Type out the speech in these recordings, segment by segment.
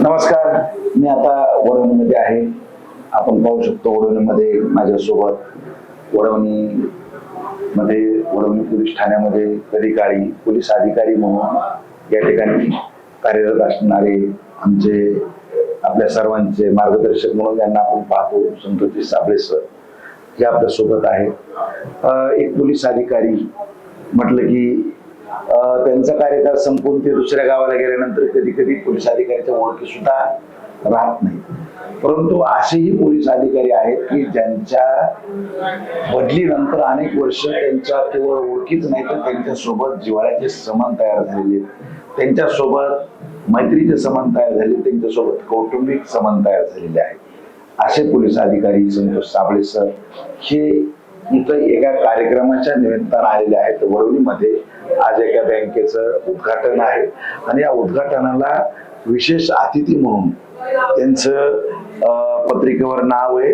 नमस्कार मी आता वडवणीमध्ये आहे. आपण पाहू शकतो वडवणीमध्ये माझ्यासोबत वडवणी मध्ये वडवणी पोलीस ठाण्यामध्ये अधिकारी पोलीस अधिकारी म्हणून या ठिकाणी कार्यरत असणारे आमचे आपल्या सर्वांचे मार्गदर्शक म्हणून यांना आपण पाहतो. संतोषी साबळे सर हे आपल्यासोबत आहे एक पोलीस अधिकारी म्हटलं की त्यांचा कार्यकाळ संपून ते दुसऱ्या गावाला गेल्यानंतर कधी कधी पोलीस अधिकाऱ्याच्या ओळखी सुद्धा राहत नाही परंतु असेही पोलीस अधिकारी आहेत की ज्यांच्या बदलीनंतर अनेक वर्ष त्यांच्या केवळ ओळखीच नाही तर त्यांच्यासोबत जिव्हाळ्याचे समान तयार झालेले आहेत. त्यांच्यासोबत मैत्रीचे समान तयार झाले त्यांच्यासोबत कौटुंबिक समान तयार झालेले आहेत. असे पोलीस अधिकारी संतोष साबळे सर हे इथं एका कार्यक्रमाच्या निमित्तानं आलेले आहेत. वडवणीमध्ये आज एका बँकेचं उद्घाटन आहे. आणि या उद्घाटनाला विशेष अतिथी म्हणून त्यांचं पत्रिकेवर नाव आहे.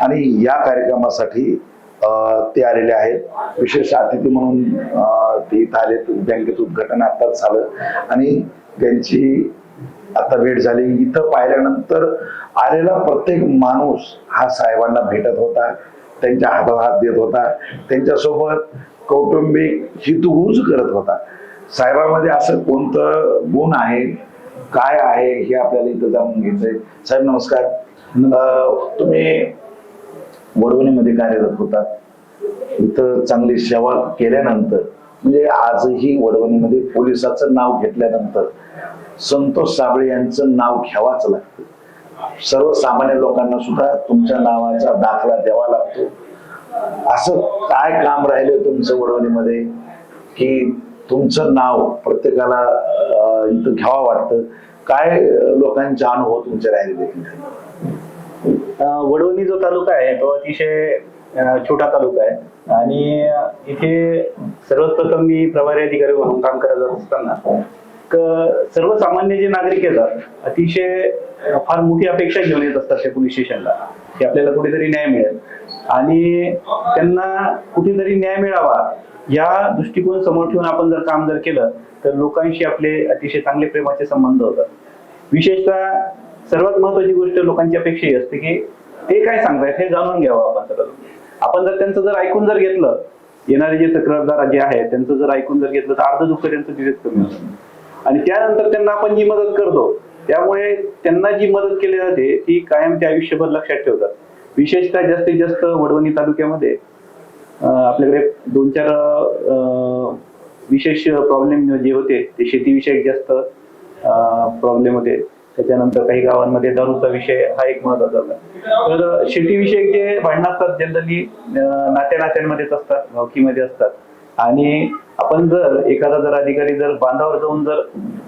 आणि या कार्यक्रमासाठी ते आलेले आहेत. विशेष अतिथी म्हणून ते इथं आले. बँकेचं उद्घाटन आताच झालं. आणि त्यांची आता भेट झाली. इथं पाहिल्यानंतर आलेला प्रत्येक माणूस हा साहेबांना भेटत होता. त्यांच्या हातात हात देत होता. त्यांच्यासोबत कौटुंबिक हितगुज करत होता. साहेबांमध्ये असं कोणतं गुण आहे? काय आहे? हे आपल्याला इथं जाणून घ्यायचंय. साहेब नमस्कार. तुम्ही वडवणीमध्ये कार्यरत होता. इथं चांगली सेवा केल्यानंतर म्हणजे आजही वडवणीमध्ये पोलिसाचं नाव घेतल्यानंतर संतोष साबळे यांचं नाव घ्यावाच लागतं. सर्वसामान्य लोकांना सुद्धा तुमच्या नावाचा दाखला द्यावा लागतो. असं काय काम राहिलं तुमचं वडवणीमध्ये? की तुमचं नाव प्रत्येकाला इथं घ्यावं वाटतं. काय लोकांचे अनुभव हो तुमचे राहिले देखील? वडवणी जो तालुका आहे तो अतिशय छोटा तालुका आहे. आणि इथे सर्वप्रथम मी प्रभारी अधिकारी म्हणून काम करत असताना सर्वसामान्य जे नागरिक येतात अतिशय फार मोठी अपेक्षा घेऊन येत असतात त्या पोलीस स्टेशनला की आपल्याला कुठेतरी न्याय मिळेल. आणि त्यांना कुठेतरी न्याय मिळावा या दृष्टिकोन समोर ठेवून आपण जर काम जर केलं तर लोकांशी आपले अतिशय चांगले प्रेमाचे संबंध होतात. विशेषतः सर्वात महत्वाची गोष्ट लोकांची अपेक्षा ही असते की ते काय सांगतायत हे जाणून घ्यावं आपण सगळं. आपण जर त्यांचं जर ऐकून जर घेतलं येणारे जे तक्रारदार जे आहेत त्यांचं जर ऐकून जर घेतलं तर अर्ध दुःख त्यांचं तिथेच कमी होतं आणि त्यानंतर त्यांना आपण जी मदत करतो त्यामुळे त्यांना जी मदत केली जाते ती कायम ते आयुष्यभर लक्षात ठेवतात. विशेषतः जास्तीत जास्त वडवणी तालुक्यामध्ये आपल्याकडे दोन चार विशेष प्रॉब्लेम जे होते ते शेतीविषयक जास्त प्रॉब्लेम होते. त्याच्यानंतर काही गावांमध्ये दारूचा विषय हा एक महत्त्वाचा होता. तर शेतीविषयक जे भांडणं असतात जनरली नात्या नात्यांमध्येच असतात भावकीमध्ये असतात. आणि आपण जर एखादा जर अधिकारी जर बांधावर जाऊन जर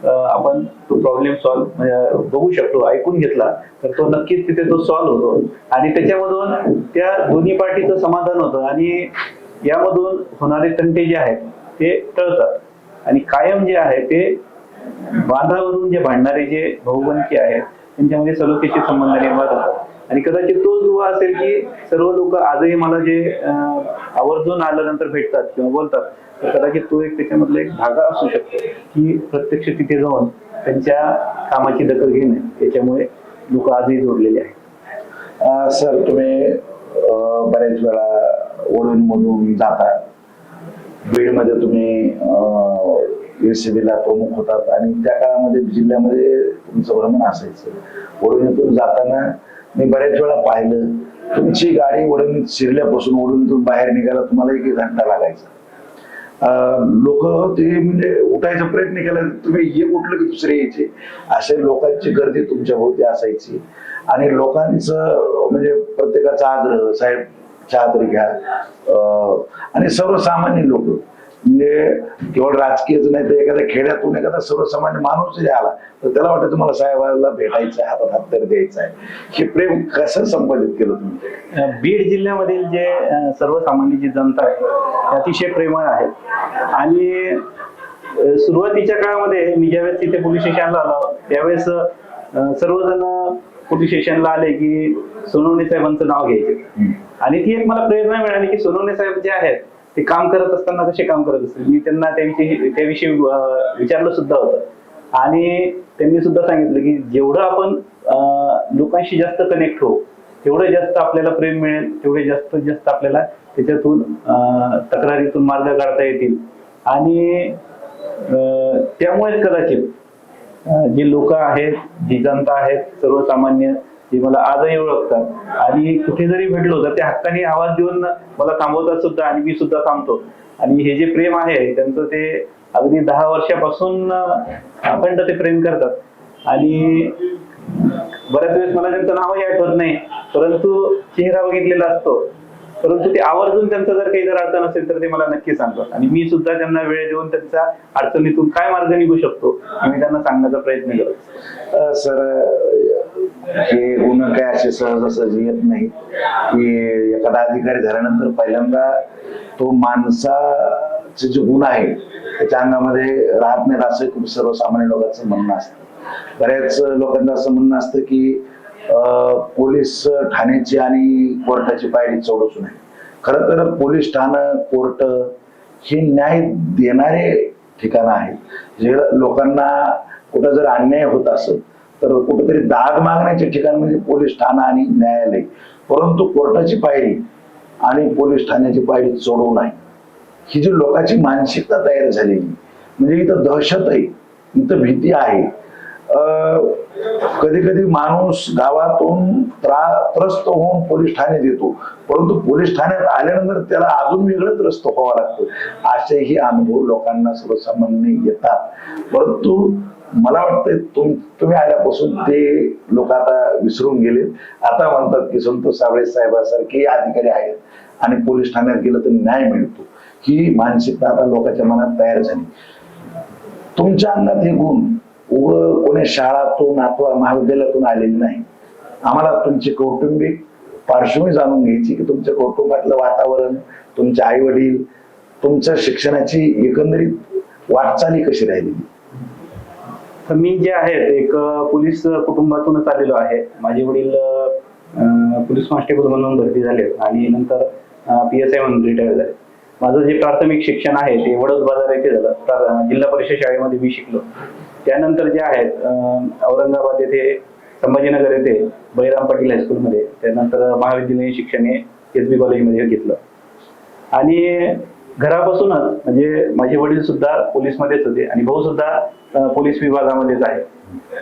आपण तो प्रॉब्लेम सॉल्व्ह म्हणजे बघू शकतो ऐकून घेतला तर तो नक्कीच तिथे तो सॉल्व्ह होतो. आणि त्याच्यामधून त्या दोन्ही पार्टीचं समाधान होतं आणि यामधून होणारे तंटे जे आहेत ते टळतात. आणि कायम जे आहे ते बांधावरून जे भांडणारे जे भाऊबंदकी आहेत त्यांच्यामध्ये सलोख्याचे संबंध निर्माण होतात. आणि कदाचित तोच दुवा असेल की सर्व लोक आजही मला जे आवर्जून आल्यानंतर भेटतात किंवा बोलतात तर कदाचित तो एक त्याच्यामधला एक धागा असू शकतो की प्रत्यक्ष तिथे जाऊन त्यांच्या कामाची दखल घेणे त्याच्यामुळे लोक आजही जोडलेले आहेत. सर तुम्ही अं, बऱ्याच वेळा ओळूनमधून जाता बीडमध्ये तुम्ही एसीबीला प्रमुख होतात आणि त्या काळामध्ये जिल्ह्यामध्ये तुमचं भ्रमण असायचं. ओढूनीतून जाताना मी बऱ्याच वेळा पाहिलं तुमची गाडी ओढून शिरल्यापासून ओढून तुम्ही बाहेर निघायला तुम्हाला एक घंटा लागायचा. लोक ते म्हणजे उठायचा प्रयत्न केला तुम्ही ये कुठलं की दुसरे यायचे. असे लोकांची गर्दी तुमच्या भोवती असायची. आणि लोकांचं म्हणजे प्रत्येकाचा आग्रह साहेब चहा तरी घ्या. आणि सर्वसामान्य लोक. म्हणजे केवळ राजकीयच नाही तर एखाद्या खेड्यातून एखादा सर्वसामान्य माणूस जरी आला तर त्याला वाटतं तुम्हाला साहेबाला भेटायचं आहे हातात हात तर द्यायचा आहे. हे प्रेम कसं संपादित केलं तुम्ही बीड जिल्ह्यामधील जे सर्वसामान्य जी जनता आहे अतिशय प्रेमळ आहेत आणि सुरुवातीच्या काळामध्ये मी ज्यावेळेस तिथे पोलीस स्टेशनला आलो त्यावेळेस सर्वजण पोलीस स्टेशनला आले की सोनवणे साहेबांचं नाव घ्यायचे. आणि ती एक मला प्रेरणा मिळाली की सोनवणे साहेब जे आहेत ते काम करत असताना कसे काम करत असतील. मी त्यांना त्यांची त्याविषयी विचारलं सुद्धा होतं. आणि त्यांनी सुद्धा सांगितलं की जेवढं आपण लोकांशी जास्त कनेक्ट होऊ तेवढं जास्त आपल्याला प्रेम मिळेल तेवढे जास्त जास्त आपल्याला त्याच्यातून तक्रारीतून मार्ग काढता येतील. आणि त्यामुळेच कदाचित जे लोक आहेत जी जनता आहेत सर्वसामान्य ते मला आजही ओळखतात. आणि कुठे जरी भेटलो तर त्या हक्काने आवाज देऊन मला थांबवतात सुद्धा आणि मी सुद्धा थांबतो. आणि हे जे प्रेम आहे त्यांचं ते अगदी दहा वर्षापासून अखंड ते प्रेम करतात. आणि बऱ्याच वेळेस मला त्यांचं नावही आठवत नाही परंतु चेहरा बघितलेला असतो. परंतु ते आवर्जून त्यांचं जर काही जर अडचण असेल तर ते मला नक्की सांगतात. आणि मी सुद्धा त्यांना वेळ देऊन त्यांच्या अडचणीतून काय मार्ग निघू शकतो मी त्यांना सांगण्याचा प्रयत्न करतो. सर हे गुन्हे काय असे सहजासहजी येत नाही. की एखादा अधिकारी झाल्यानंतर पहिल्यांदा तो माणसाचे जे गुण आहे त्याच्या अंगामध्ये राहत नाहीत असं खूप सर्वसामान्य लोकांचं म्हणणं असतं. बऱ्याच लोकांचं असं म्हणणं असतं की पोलीस ठाण्याची आणि कोर्टाची पायरी चढवू नये खर तर पोलीस ठाणं कोर्ट हे न्याय देणारे ठिकाणं आहेत. जे लोकांना कुठं जर अन्याय होत असेल तर कुठेतरी दाद मागण्याचे ठिकाण म्हणजे पोलीस ठाणा आणि न्यायालय. परंतु कोर्टाची पायरी आणि पोलीस ठाण्याची पायरी चढू नाही. ही जी लोकांची मानसिकता तयार झालेली म्हणजे इथं दहशत आहे इथं भीती आहे. कधी कधी माणूस गावातून त्रा त्रस्त होऊन पोलीस ठाण्यात येतो परंतु पोलीस ठाण्यात आल्यानंतर त्याला अजून वेगळं त्रस्त व्हावं लागतं. असेही अनुभव लोकांना सर्वसामान्य येतात. परंतु मला वाटतं तुम तुम्ही आल्यापासून ते लोक आता विसरून गेले. आता म्हणतात की संतोष साबळे साहेबांसारखे अधिकारी आहेत आणि पोलीस ठाण्यात गेलं तर न्याय मिळतो. ही मानसिकता आता लोकांच्या मनात तयार झाली. तुमच्या अंगात हे गुण उग कोणी शाळातून अथवा महाविद्यालयातून आलेले नाही. आम्हाला तुमची कौटुंबिक पार्श्वभूमी जाणून घ्यायची की तुमच्या कौटुंबातलं वातावरण तुमचे आई वडील तुमच्या शिक्षणाची एकंदरीत वाटचाली कशी राहिलेली? तर मी जे आहेत एक पोलीस कुटुंबातूनच आलेलो आहे. माझे वडील पोलीस कॉन्स्टेबल म्हणून भरती झाले आणि नंतर पी एस आय म्हणून रिटायर झाले माझं जे प्राथमिक शिक्षण आहे ते वडद बाजार येथे झालं. प्रा- जिल्हा परिषद शाळेमध्ये मी शिकलो. त्यानंतर जे आहेत औरंगाबाद येथे संभाजीनगर येथे बळीराम पाटील हायस्कूलमध्ये त्यानंतर महाविद्यालयीन शिक्षण हे एस बी कॉलेजमध्ये घेतलं. आणि घरापासूनच म्हणजे माझे वडील सुद्धा पोलीसमध्येच होते आणि भाऊ सुद्धा पोलीस विभागामध्येच आहे.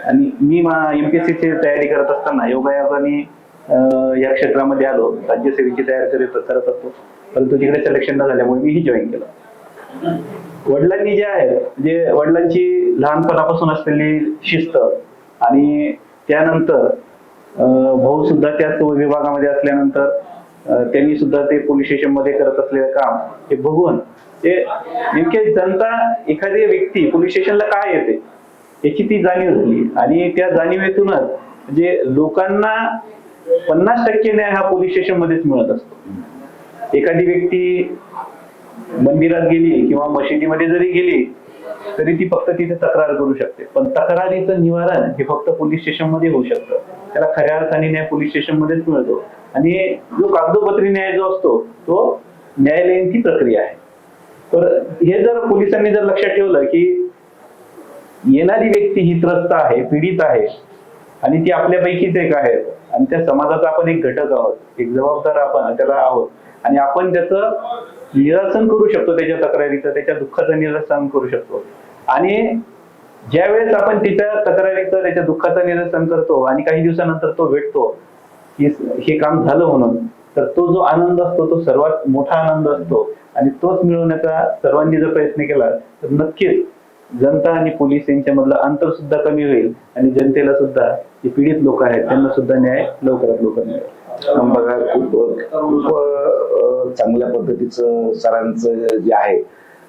आणि मी एमपीएससीची तयारी करत असताना योगायोगाने या क्षेत्रामध्ये आलो. राज्यसेवेची तयारी करत असतो. परंतु तिकडे सिलेक्शन न झाल्यामुळे मीही जॉईन केलं. वडिलांनी जे आहे म्हणजे वडिलांची लहानपणापासून असलेली शिस्त आणि त्यानंतर भाऊ सुद्धा त्याच विभागामध्ये असल्यानंतर त्यांनी सुद्धा ते पोलीस स्टेशनमध्ये करत असलेलं काम हे बघून ते नेमके जनता एखादी व्यक्ती पोलीस स्टेशनला काय येते याची ती जाणीव झाली. आणि त्या जाणीवेतूनच म्हणजे लोकांना पन्नास टक्के न्याय हा पोलीस स्टेशन मध्येच मिळत असतो. एखादी व्यक्ती मंदिरात गेली किंवा मशिदीमध्ये जरी गेली तरी ती फक्त तिथे तक्रार करू शकते. पण तक्रारीचं निवारण हे फक्त पोलीस स्टेशनमध्ये होऊ शकतं. त्याला खऱ्या अर्थाने न्याय पोलीस स्टेशन मध्येच मिळतो. आणि जो कागदोपत्री न्याय जो असतो तो न्यायालयीन ती प्रक्रिया आहे. तर हे जर पोलिसांनी जर लक्षात ठेवलं की येणारी व्यक्ती ही त्रस्त आहे पीडित आहे आणि ती आपल्यापैकीच एक आहे आणि त्या समाजाचा आपण एक घटक आहोत एक जबाबदार आपण त्याला आहोत आणि आपण त्याचं निरसन करू शकतो त्याच्या तक्रारीचं त्याच्या दुःखाचं निरसन करू शकतो. आणि ज्या वेळेस आपण तिच्या तक्रारीचं त्याच्या दुःखाचं निरसन करतो आणि काही दिवसानंतर तो भेटतो की हे काम झालं म्हणून तर तो जो आनंद असतो तो सर्वात मोठा आनंद असतो. आणि तोच मिळवण्याचा सर्वांनी जर प्रयत्न केला तर नक्कीच जनता आणि पोलीस यांच्यामधलं अंतर सुद्धा कमी होईल आणि जनतेला सुद्धा जे पीडित लोक आहेत त्यांना सुद्धा न्याय लवकरात लवकर मिळेल. बघा खूप खूप चांगल्या पद्धतीचं सरांचं जे आहे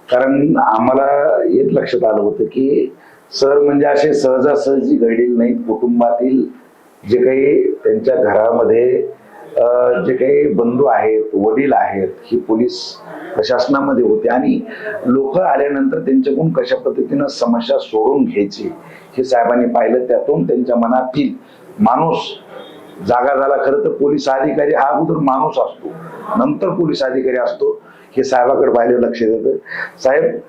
कारण आम्हाला एक लक्षात आलं होतं की सर म्हणजे असे सहजासहजी घडलेले नाहीत. कुटुंबातील जे काही त्यांच्या घरामध्ये जे काही बंधू आहेत वडील आहेत ही पोलीस प्रशासनामध्ये होते. आणि लोक आल्यानंतर त्यांच्याकडून कशा पद्धतीनं समस्या सोडून घ्यायची हे साहेबांनी पाहिलं. त्यातून त्यांच्या मनातील माणूस जागा झाला. खरं तर पोलीस अधिकारी हा अगोदर माणूस असतो. नंतर पोलीस अधिकारी असतो. हे साहेबाकडे पाहिलं लक्ष देतं. साहेब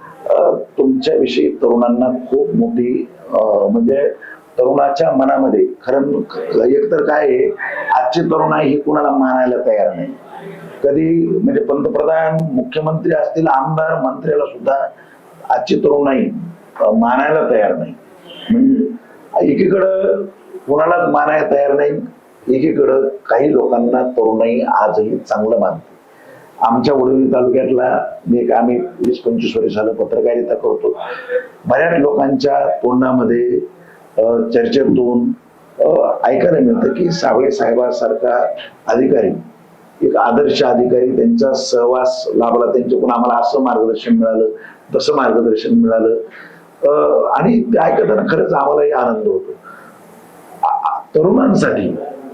तुमच्याविषयी तरुणांना खूप मोठी म्हणजे तरुणाच्या मनामध्ये खरं एकतर काय आहे आजची तरुणाई ही कुणाला मानायला तयार नाही. कधी म्हणजे पंतप्रधान मुख्यमंत्री असतील आमदार मंत्र्याला सुद्धा आजची तरुणाई मानायला तयार नाही. म्हणजे एकीकडं कुणालाच मानायला तयार नाही एकीकडं काही लोकांना तरुणाई आजही चांगलं मानते आमच्या वडोली तालुक्यातला मी एक आम्ही वीस पंचवीस वर्ष झालं पत्रकारिता करतो. बऱ्याच लोकांच्या तोंडामध्ये चर्चेतून ऐकायला मिळतं की सावळे साहेबासारखा अधिकारी एक आदर्श अधिकारी त्यांचा सहवास लाभला त्यांच्याकडून आम्हाला असं मार्गदर्शन मिळालं तसं मार्गदर्शन मिळालं. आणि ते ऐकताना खरंच आम्हालाही आनंद होतो. तरुणांसाठी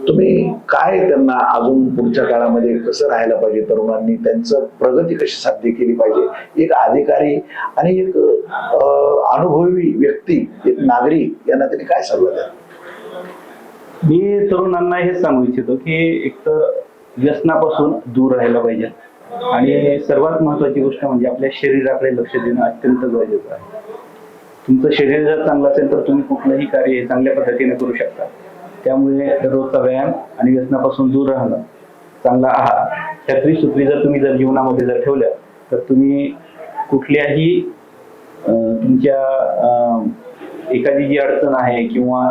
तुम्ही काय त्यांना अजून पुढच्या काळामध्ये कसं राहायला पाहिजे? तरुणांनी त्यांचं प्रगती कशी साध्य केली पाहिजे? एक अधिकारी आणि एक अनुभवी व्यक्ती एक नागरिक यांना त्यांनी काय सल्ला द्या मी तरुणांना हेच सांगू इच्छितो की एकतर व्यसनापासून दूर राहायला पाहिजे. आणि सर्वात महत्वाची गोष्ट म्हणजे आपल्या शरीराकडे लक्ष देणं अत्यंत गरजेचं आहे. तुमचं शरीर जर चांगलं असेल तर तुम्ही कुठलंही कार्य हे चांगल्या पद्धतीने करू शकता. त्यामुळे दररोजचा व्यायाम आणि व्यसनापासून दूर राहणं चांगला आहार ह्या त्रिसूत्री जर तुम्ही जर जीवनामध्ये जर ठेवल्या तर तुम्ही कुठल्याही तुमच्या एखादी जी अडचण आहे किंवा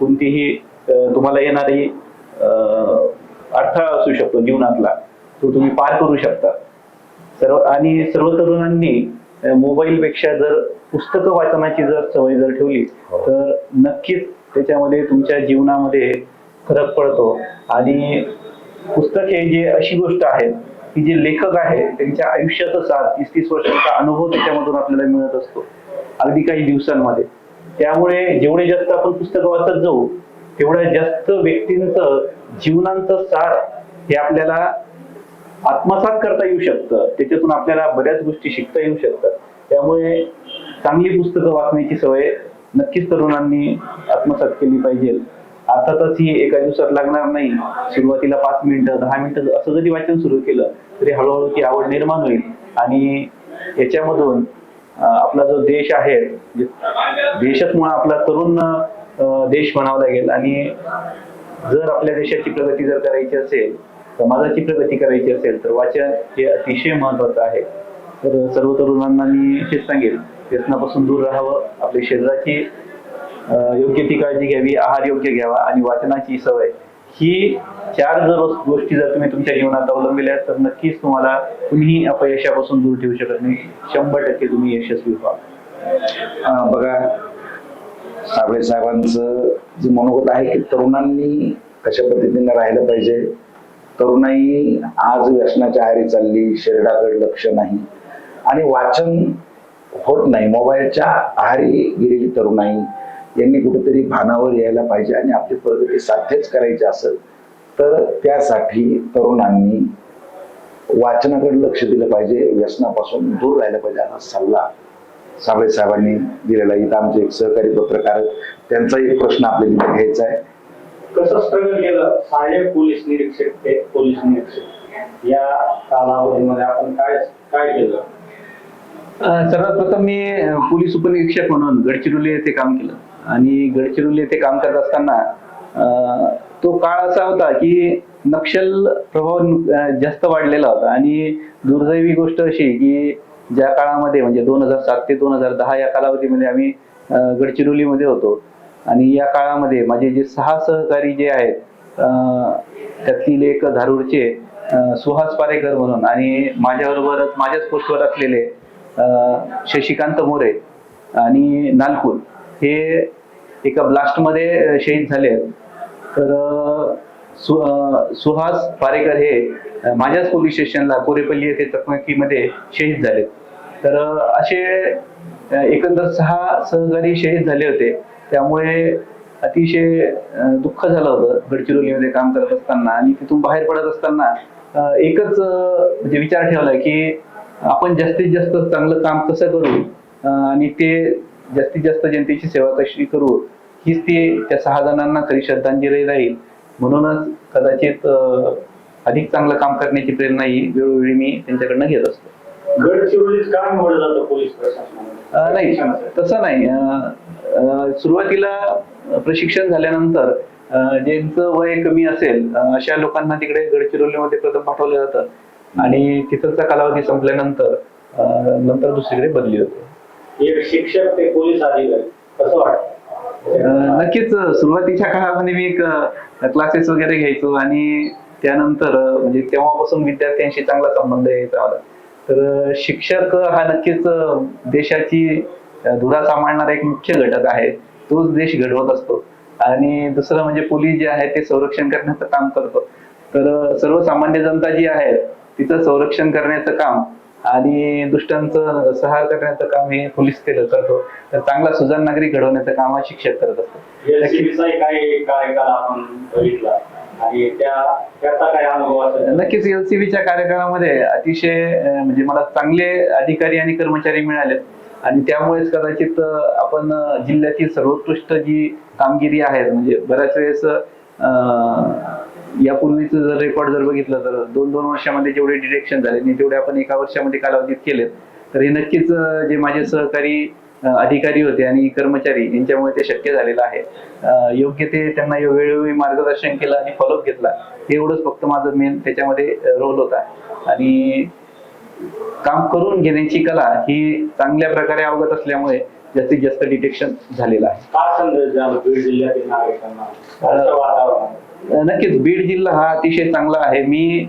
कोणतीही तुम्हाला येणारी अडथळा असू शकतो जीवनातला तो तुम्ही पार करू शकता सर्व आणि सर्व तरुणांनी मोबाईल पेक्षा जर पुस्तकं वाचनाची जर सवय जर ठेवली हो. तर नक्कीच त्याच्यामध्ये तुमच्या जीवनामध्ये फरक पडतो. आणि पुस्तक हे जे अशी गोष्ट आहे की जे लेखक आहेत त्यांच्या आयुष्याचा साथ तीस तीस वर्षांचा अनुभव त्याच्यामधून आपल्याला मिळत असतो. अगदी काही दिवसांमध्ये. त्यामुळे जेवढे जास्त आपण पुस्तकं वाचत जाऊ तेवढ्या जास्त व्यक्तींचं जीवनांचं सार हे आपल्याला आत्मसात करता येऊ शकतं. त्याच्यातून आपल्याला बऱ्याच गोष्टी शिकता येऊ शकतात. त्यामुळे चांगली पुस्तकं वाचण्याची सवय नक्कीच तरुणांनी आत्मसात केली पाहिजे. अर्थातच ही एका दिवसात लागणार नाही. सुरुवातीला पाच मिनिटं दहा मिनिटं असं जरी वाचन सुरू केलं तरी हळूहळू ती आवड निर्माण होईल. आणि याच्यामधून आपला जो देश आहे देशच मुळे आपला तरुण देश म्हणावा लागेल. आणि जर आपल्या देशाची प्रगती जर करायची असेल समाजाची प्रगती करायची असेल तर वाचन हे अतिशय महत्वाचं आहे. तर सर्व तरुणांना मी हेच सांगेल व्यसनापासून दूर राहावं. आपल्या शरीराची योग्य ती काळजी घ्यावी आहार योग्य घ्यावा आणि वाचनाची सवय. ही चार जर गोष्टी जर तुम्ही तुमच्या जीवनात अवलंबिल्या तर नक्कीच तुम्हाला कुणीही अपयशापासून दूर ठेवू शकत नाही. शंभर टक्के तुम्ही यशस्वी व्हा. बघा साबळे साहेबांचं जे मनोगत आहे की तरुणांनी कशा पद्धतीने राहिलं पाहिजे. तरुणाई आज व्यसनाच्या आहारी चालली शरीराकडे लक्ष नाही. आणि वाचन होत नाही. मोबाईलच्या आहारी गेलेली तरुणाई यांनी कुठेतरी भानावर यायला पाहिजे आणि आपली प्रगती साध्यच करायची असेल तर त्यासाठी तरुणांनी वाचनाकडे लक्ष दिलं पाहिजे व्यसनापासून दूर राहिलं पाहिजे असा सल्ला साबळे साहेबांनी दिलेला इथं आमचे एक सहकारी पत्रकार त्यांचा एक प्रश्न आपल्याला घ्यायचा आहे. कसं स्ट्रगल केलं? सहाय्यक पोलीस निरीक्षक ते पोलीस निरीक्षक. या कालावधीमध्ये आपण काय काय केलं? सर्वात प्रथम मी पोलीस उपनिरीक्षक म्हणून गडचिरोली येथे काम केलं. आणि गडचिरोली येथे काम करत असताना तो काळ असा होता की नक्षल प्रभाव जास्त वाढलेला होता. आणि दुर्दैवी गोष्ट अशी की ज्या काळामध्ये म्हणजे दोन हजार सात ते दोन हजार दहा या कालावधीमध्ये आम्ही गडचिरोलीमध्ये होतो. आणि या काळामध्ये माझे जे सहा सहकारी जे आहेत त्यातील एक धारूरचे सुहास पारेकर म्हणून आणि माझ्याबरोबरच माझ्याच पोस्टवर असलेले शशिकांत मोरे आणि नालकुल हे एका ब्लास्टमध्ये शहीद झाले तर सु सुहास पारेकर हे माझ्याच पोलीस स्टेशनला कोरेपल्ली येथे चकमकीमध्ये शहीद झाले तर असे एकंदर सहा सहकारी शहीद झाले होते. त्यामुळे अतिशय दुःख झालं होतं गडचिरोलीमध्ये काम करत असताना आणि तिथून बाहेर पडत असताना एकच म्हणजे विचार ठेवला की आपण जास्तीत जास्त चांगलं काम कसं करू आणि ते जास्तीत जास्त जनतेची सेवा कशी करू हीच ती त्या सहा जणांना खरी श्रद्धांजली राहील. म्हणूनच कदाचित अधिक चांगलं काम करण्याची प्रेरणा ही वेळोवेळी मी त्यांच्याकडनं घेत असतो. नाही तसं नाही. सुरुवातीला प्रशिक्षण झाल्यानंतर ज्यांचं वय कमी असेल अशा लोकांना तिकडे गडचिरोलीमध्ये प्रथम पाठवलं जातं. आणि तिथलचा कालावधी संपल्यानंतर नंतर दुसरीकडे बदली होते. एक शिक्षक ते पोलीस अधिकारी कसं वाटतं? नक्कीच सुरुवातीच्या काळामध्ये मी एक क्लासेस वगैरे घ्यायचो आणि त्यानंतर म्हणजे तेव्हापासून विद्यार्थ्यांशी चांगला संबंध यायचा मला तर शिक्षक हा नक्कीच देशाची धुरा सांभाळणारा एक मुख्य घटक आहे. तोच देश घडवत असतो. आणि दुसरं म्हणजे पोलीस जे आहे ते संरक्षण करण्याचं काम करतो. तर सर्वसामान्य जनता जी आहे तिचं संरक्षण करण्याचं काम आणि दुष्टांचं संहार करण्याचं काम हे पोलीस केलं करतो तर चांगला सुजाण नागरिक घडवण्याचं काम हा शिक्षक करत असतो नक्कीच एलसीबीच्या कार्यकाळामध्ये अतिशय म्हणजे मला चांगले अधिकारी आणि कर्मचारी मिळाले आणि त्यामुळेच कदाचित आपण जिल्ह्यातील सर्वोत्कृष्ट जी कामगिरी आहे म्हणजे बऱ्याच वेळेस अं, यापूर्वीच जर रेकॉर्ड जर बघितलं तर दोन दोन वर्षामध्ये जेवढे डिरेक्शन झाले आणि जेवढे आपण एका वर्षामध्ये कालावधीत केलेत तर हे नक्कीच जे माझे सहकारी अधिकारी होते आणि कर्मचारी यांच्यामुळे ते शक्य झालेलं आहे. योग्य ते त्यांना वेळोवेळी मार्गदर्शन केलं आणि फॉलोअप घेतला हे एवढंच फक्त माझं मेन त्याच्यामध्ये रोल होता. आणि काम करून घेण्याची कला ही चांगल्या प्रकारे अवगत असल्यामुळे जास्तीत जास्त डिटेक्शन झालेलं आहे. नक्कीच. बीड जिल्हा हा अतिशय चांगला आहे. मी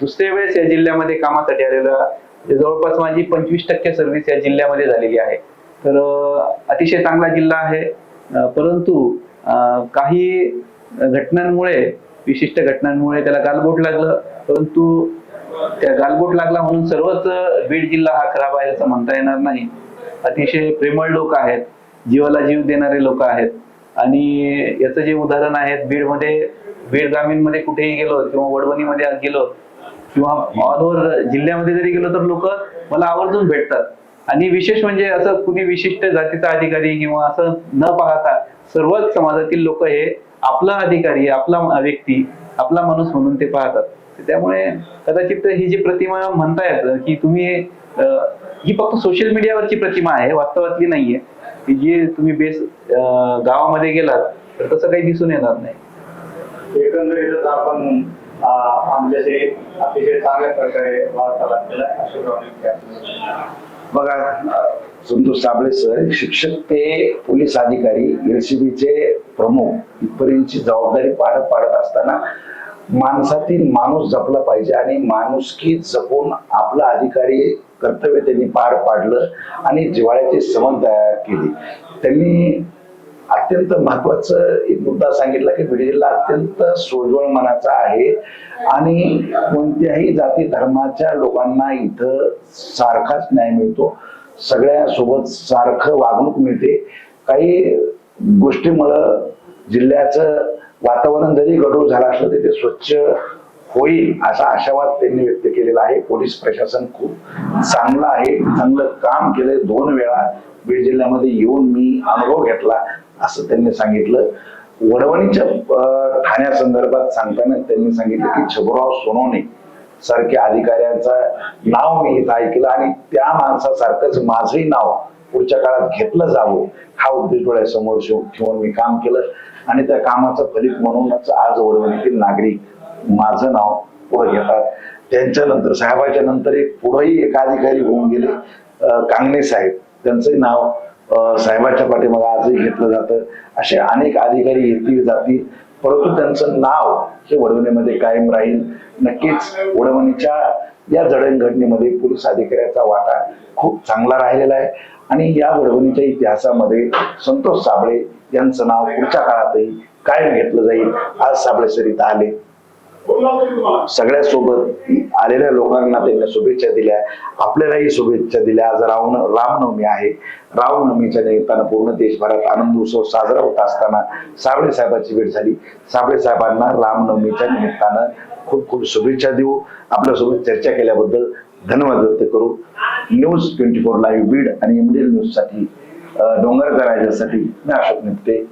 दुसऱ्या वेळेस या जिल्ह्यामध्ये कामासाठी आलेलो म्हणजे जवळपास माझी पंचवीस टक्के सर्व्हिस या जिल्ह्यामध्ये झालेली आहे. तर अतिशय चांगला जिल्हा आहे. परंतु काही घटनांमुळे विशिष्ट घटनांमुळे त्याला गालबोट लागलं. परंतु त्या गालबोट लागला म्हणून सर्वच बीड जिल्हा हा खराब आहे असं म्हणता येणार नाही. अतिशय प्रेमळ लोक आहेत. जीवाला जीव देणारे लोक आहेत. आणि याचं जे उदाहरण आहे बीडमध्ये बीड ग्रामीणमध्ये कुठेही गेलो किंवा वडवणीमध्ये गेलो किंवा ऑल ओव्हर जिल्ह्यामध्ये जरी गेलो तर लोक मला आवर्जून भेटतात. आणि विशेष म्हणजे असं कुणी विशिष्ट जातीचा अधिकारी किंवा असं न पाहता सर्वच समाजातील लोक हे आपला अधिकारी आपला व्यक्ती आपला माणूस म्हणून ते पाहतात. त्यामुळे कदाचित ही जी प्रतिमा म्हणतायत की तुम्ही ही फक्त सोशल मीडियावरची प्रतिमा आहे वास्तवातली नाहीये. की जी तुम्ही बेस गावामध्ये गेलात तर तसं काही दिसून येणार नाही एकंदरीतच आपण आमच्याशी अतिशय चांगल्या प्रकारे वार्तालाप केला. बघा संतोष साबळे सर शिक्षक ते पोलीस अधिकारी एलसीबीचे प्रमुख इथपर्यंतची जबाबदारी पाडत पाडत असताना माणसातील माणूस जपला पाहिजे आणि माणुसकी जपून आपलं अधिकारी कर्तव्य त्यांनी पार पाडलं आणि जिव्हाळ्याची समन तयार केली. त्यांनी अत्यंत महत्वाचं एक मुद्दा सांगितला की बीड जिल्हा अत्यंत सोजवळ मनाचा आहे आणि कोणत्याही जाती धर्माच्या लोकांना इथं सारखाच न्याय मिळतो. सगळ्यासोबत सारखं वागणूक मिळते. काही गोष्टीमुळं जिल्ह्याचं वातावरण जरी गडूळ झालं असलं तरी ते स्वच्छ होईल असा आशावाद त्यांनी व्यक्त केलेला आहे. पोलीस प्रशासन खूप चांगलं आहे. चांगलं काम केलंय. दोन वेळा बीड जिल्ह्यामध्ये येऊन मी अनुभव घेतला असं त्यांनी सांगितलं. वडवणीच्या ठाण्यासंदर्भात सांगताना त्यांनी सांगितलं की छबुराव सोनवणे सारख्या अधिकाऱ्यांचं नाव मी इथं ऐकलं आणि त्या माणसासारखंच माझंही नाव पुढच्या काळात घेतलं जावं हा उद्देश डोळ्यासमोर ठेवून मी काम केलं. आणि त्या कामाचं फलित म्हणूनच आज वडवणीतील नागरिक माझं नाव पुढे घेतात त्यांच्यानंतर साहेबाच्या नंतर एक पुढेही एक अधिकारी होऊन गेले. कांगणे साहेब. त्यांचंही नाव साहेबाच्या पाठीमागे आजही घेतलं जातं. असे अनेक अधिकारी येतील जातील. परंतु त्यांचं नाव हे वडवणीमध्ये कायम राहील. नक्कीच वडवणीच्या या जडणघडणीमध्ये पोलीस अधिकाऱ्याचा वाटा खूप चांगला राहिलेला आहे. आणि या वडवणीच्या इतिहासामध्ये संतोष साबळे यांचं नाव पुढच्या काळातही कायम घेतलं जाईल. आज साबळे सरीत आले. सगळ्या सोबत आलेल्या लोकांना त्यांना शुभेच्छा दिल्या. आपल्यालाही शुभेच्छा दिल्या. आज रावण रामनवमी आहे. रामनवमीच्या निमित्तानं पूर्ण देशभरात आनंद उत्सव साजरा होत असताना साबळे साहेबांची भेट झाली. साबळे साहेबांना रामनवमीच्या निमित्तानं खूप खूप शुभेच्छा देऊ. आपल्यासोबत चर्चा केल्याबद्दल धन्यवाद व्यक्त करू. News twenty four live Beed आणि एमडीएल न्यूजसाठी डोंगर करायच्यासाठी मी अशोक निपते